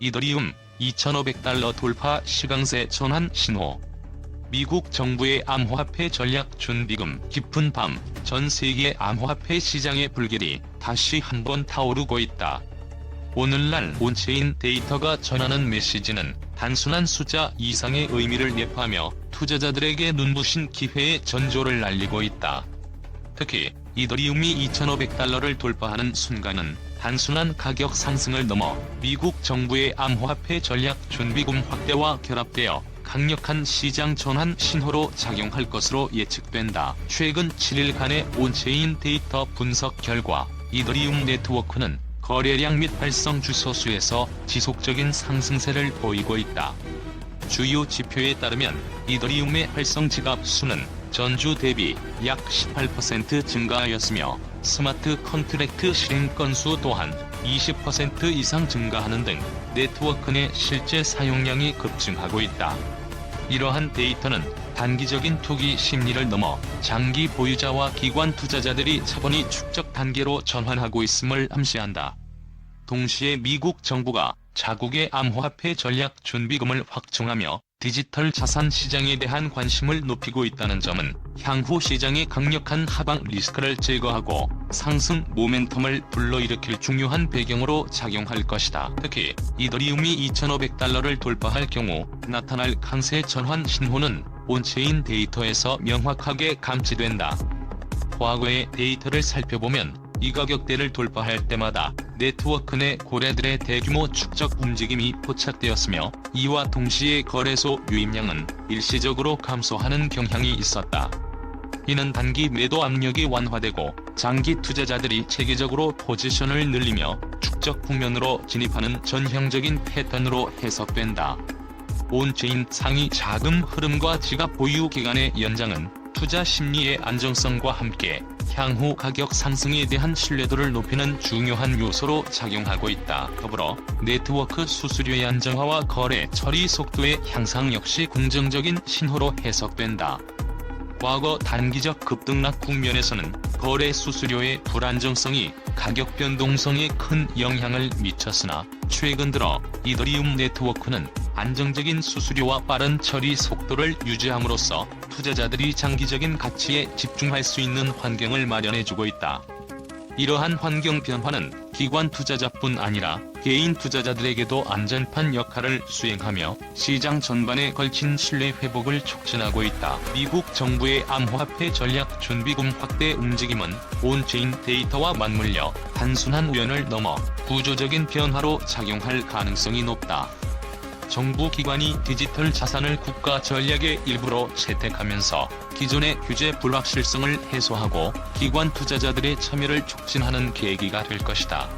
이더리움 2,500달러 돌파 시강세 전환 신호. 미국 정부의 암호화폐 전략 준비금 깊은 밤 전 세계 암호화폐 시장의 불길이 다시 한번 타오르고 있다. 오늘날 온체인 데이터가 전하는 메시지는 단순한 숫자 이상의 의미를 내포하며 투자자들에게 눈부신 기회의 전조를 날리고 있다. 특히 이더리움이 2,500달러를 돌파하는 순간은 단순한 가격 상승을 넘어 미국 정부의 암호화폐 전략 준비금 확대와 결합되어 강력한 시장 전환 신호로 작용할 것으로 예측된다. 최근 7일간의 온체인 데이터 분석 결과 이더리움 네트워크는 거래량 및 발송 주소 수에서 지속적인 상승세를 보이고 있다. 주요 지표에 따르면 이더리움의 활성 지갑 수는 전주 대비 약 18% 증가하였으며 스마트 컨트랙트 실행 건수 또한 20% 이상 증가하는 등 네트워크 내 실제 사용량이 급증하고 있다. 이러한 데이터는 단기적인 투기 심리를 넘어 장기 보유자와 기관 투자자들이 자본이 축적 단계로 전환하고 있음을 암시한다. 동시에 미국 정부가 자국의 암호화폐 전략 준비금을 확충하며 디지털 자산 시장에 대한 관심을 높이고 있다는 점은 향후 시장의 강력한 하방 리스크를 제거하고 상승 모멘텀을 불러일으킬 중요한 배경으로 작용할 것이다. 특히 이더리움이 2,500달러를 돌파할 경우 나타날 강세 전환 신호는 온체인 데이터에서 명확하게 감지된다. 과거의 데이터를 살펴보면 이 가격대를 돌파할 때마다 네트워크 내 고래들의 대규모 축적 움직임이 포착되었으며 이와 동시에 거래소 유입량은 일시적으로 감소하는 경향이 있었다. 이는 단기 매도 압력이 완화되고 장기 투자자들이 체계적으로 포지션을 늘리며 축적 국면으로 진입하는 전형적인 패턴으로 해석된다. 온체인 상위 자금 흐름과 지갑 보유 기간의 연장은 투자 심리의 안정성과 함께 향후 가격 상승에 대한 신뢰도를 높이는 중요한 요소로 작용하고 있다. 더불어 네트워크 수수료의 안정화와 거래 처리 속도의 향상 역시 긍정적인 신호로 해석된다. 과거 단기적 급등락 국면에서는 거래 수수료의 불안정성이 가격 변동성에 큰 영향을 미쳤으나 최근 들어 이더리움 네트워크는 안정적인 수수료와 빠른 처리 속도를 유지함으로써 투자자들이 장기적인 가치에 집중할 수 있는 환경을 마련해주고 있다. 이러한 환경 변화는 기관 투자자뿐 아니라 개인 투자자들에게도 안전판 역할을 수행하며 시장 전반에 걸친 신뢰 회복을 촉진하고 있다. 미국 정부의 암호화폐 전략 준비금 확대 움직임은 온체인 데이터와 맞물려 단순한 우연을 넘어 구조적인 변화로 작용할 가능성이 높다. 정부 기관이 디지털 자산을 국가 전략의 일부로 채택하면서 기존의 규제 불확실성을 해소하고 기관 투자자들의 참여를 촉진하는 계기가 될 것이다.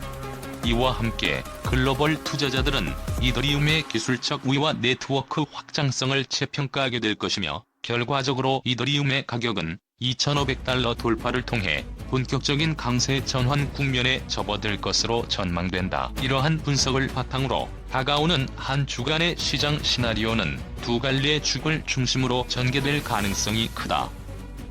이와 함께 글로벌 투자자들은 이더리움의 기술적 우위와 네트워크 확장성을 재평가하게 될 것이며 결과적으로 이더리움의 가격은 2,500달러 돌파를 통해 본격적인 강세 전환 국면에 접어들 것으로 전망된다. 이러한 분석을 바탕으로 다가오는 한 주간의 시장 시나리오는 두 갈래의 축을 중심으로 전개될 가능성이 크다.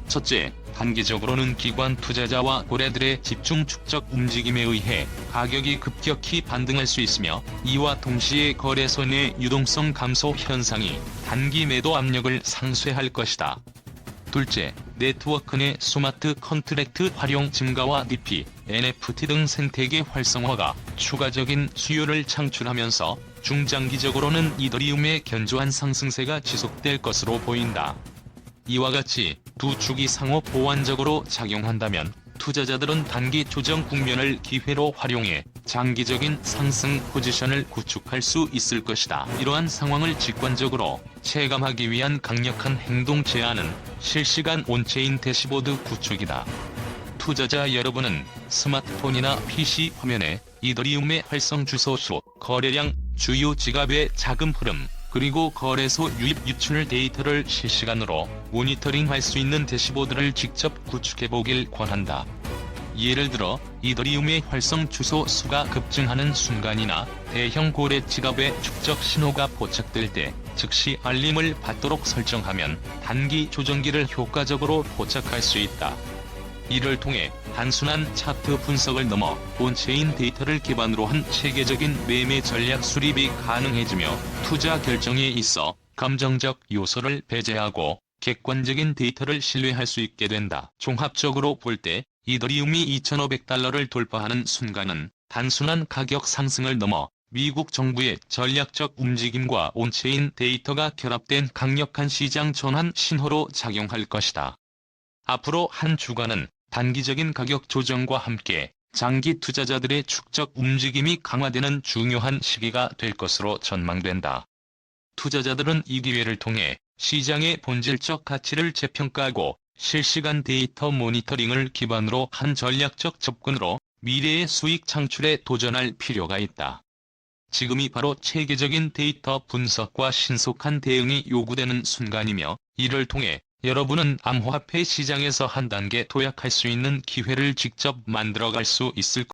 첫째, 단기적으로는 기관 투자자와 고래들의 집중 축적 움직임에 의해 가격이 급격히 반등할 수 있으며 이와 동시에 거래소 내 유동성 감소 현상이 단기 매도 압력을 상쇄할 것이다. 둘째, 네트워크 내 스마트 컨트랙트 활용 증가와 DP, NFT 등 생태계 활성화가 추가적인 수요를 창출하면서 중장기적으로는 이더리움의 견조한 상승세가 지속될 것으로 보인다. 이와 같이 두 축이 상호 보완적으로 작용한다면 투자자들은 단기 조정 국면을 기회로 활용해 장기적인 상승 포지션을 구축할 수 있을 것이다. 이러한 상황을 직관적으로 체감하기 위한 강력한 행동 제안은 실시간 온체인 대시보드 구축이다. 투자자 여러분은 스마트폰이나 PC 화면에 이더리움의 활성 주소 수, 거래량, 주요 지갑의 자금 흐름, 그리고 거래소 유입 유출 데이터를 실시간으로 모니터링할 수 있는 대시보드를 직접 구축해보길 권한다. 예를 들어 이더리움의 활성 주소 수가 급증하는 순간이나 대형 고래 지갑의 축적 신호가 포착될 때 즉시 알림을 받도록 설정하면 단기 조정기를 효과적으로 포착할 수 있다. 이를 통해 단순한 차트 분석을 넘어 온체인 데이터를 기반으로 한 체계적인 매매 전략 수립이 가능해지며 투자 결정에 있어 감정적 요소를 배제하고 객관적인 데이터를 신뢰할 수 있게 된다. 종합적으로 볼 때 이더리움이 2,500달러를 돌파하는 순간은 단순한 가격 상승을 넘어 미국 정부의 전략적 움직임과 온체인 데이터가 결합된 강력한 시장 전환 신호로 작용할 것이다. 앞으로 한 주간은 단기적인 가격 조정과 함께 장기 투자자들의 축적 움직임이 강화되는 중요한 시기가 될 것으로 전망된다. 투자자들은 이 기회를 통해 시장의 본질적 가치를 재평가하고 실시간 데이터 모니터링을 기반으로 한 전략적 접근으로 미래의 수익 창출에 도전할 필요가 있다. 지금이 바로 체계적인 데이터 분석과 신속한 대응이 요구되는 순간이며 이를 통해 여러분은 암호화폐 시장에서 한 단계 도약할 수 있는 기회를 직접 만들어갈 수 있을